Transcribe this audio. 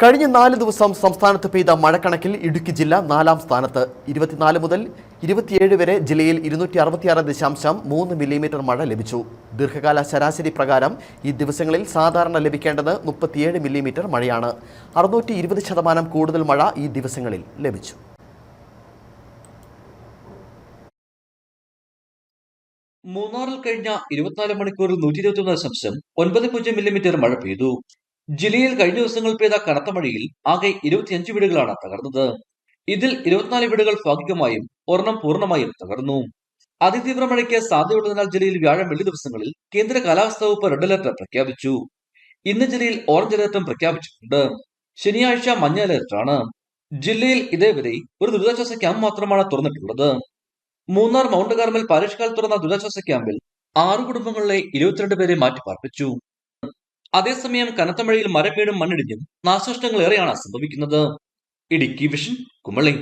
കഴിഞ്ഞ നാല് ദിവസം സംസ്ഥാനത്ത് പെയ്ത മഴക്കണക്കിൽ ഇടുക്കി ജില്ല നാലാം സ്ഥാനത്ത്. ഇരുപത്തിനാല് മുതൽ ഇരുപത്തിയേഴ് വരെ ജില്ലയിൽ ഇരുന്നൂറ്റി അറുപത്തിയാറ് ദശാംശം മൂന്ന് മില്ലിമീറ്റർ മഴ ലഭിച്ചു. ദീർഘകാല ശരാശരി പ്രകാരം ഈ ദിവസങ്ങളിൽ സാധാരണ ലഭിക്കേണ്ടത് മുപ്പത്തിയേഴ് മില്ലിമീറ്റർ മഴയാണ്. അറുന്നൂറ്റി ഇരുപത് ശതമാനം കൂടുതൽ മഴ ഈ ദിവസങ്ങളിൽ ലഭിച്ചു. മൂന്നാറിൽ കഴിഞ്ഞ ഇരുപത്തിനാല് മണിക്കൂറിൽ നൂറ്റി ഇരുപത്തി ഒന്ന് ദശാംശം ഒൻപത് പൂജ്യം മില്ലിമീറ്റർ മഴ പെയ്തു. ജില്ലയിൽ കഴിഞ്ഞ ദിവസങ്ങൾ പെയ്ത കനത്ത മഴയിൽ ആകെ ഇരുപത്തിയഞ്ച് വീടുകളാണ് തകർന്നത്. ഇതിൽ ഇരുപത്തിനാല് വീടുകൾ ഭാഗികമായും ഒരെണ്ണം പൂർണമായും തകർന്നു. അതിതീവ്ര മഴയ്ക്ക് സാധ്യതയുള്ളതിനാൽ ജില്ലയിൽ വ്യാഴം വെള്ളി ദിവസങ്ങളിൽ കേന്ദ്ര കാലാവസ്ഥാ വകുപ്പ് റെഡ് അലർട്ട് പ്രഖ്യാപിച്ചു. ഇന്ന് ജില്ലയിൽ ഓറഞ്ച് അലർട്ടും പ്രഖ്യാപിച്ചിട്ടുണ്ട്. ശനിയാഴ്ച മഞ്ഞ അലർട്ടാണ്. ജില്ലയിൽ ഇതേവരെ ഒരു ദുരിതാശ്വാസ ക്യാമ്പ് മാത്രമാണ് തുറന്നിട്ടുള്ളത്. Munnar mount Carmel parish hall തുറന്ന ദുരിതാശ്വാസ ക്യാമ്പിൽ ആറ് കുടുംബങ്ങളിലെ ഇരുപത്തിരണ്ട് പേരെ മാറ്റി പാർപ്പിച്ചു അതേസമയം കനത്ത മഴയിൽ മരം വീടും മണ്ണിടിഞ്ഞും നാശനഷ്ടങ്ങൾ ഏറെയാണ് സംഭവിക്കുന്നത്. ഇടുക്കി വിഷൻ കുമളി.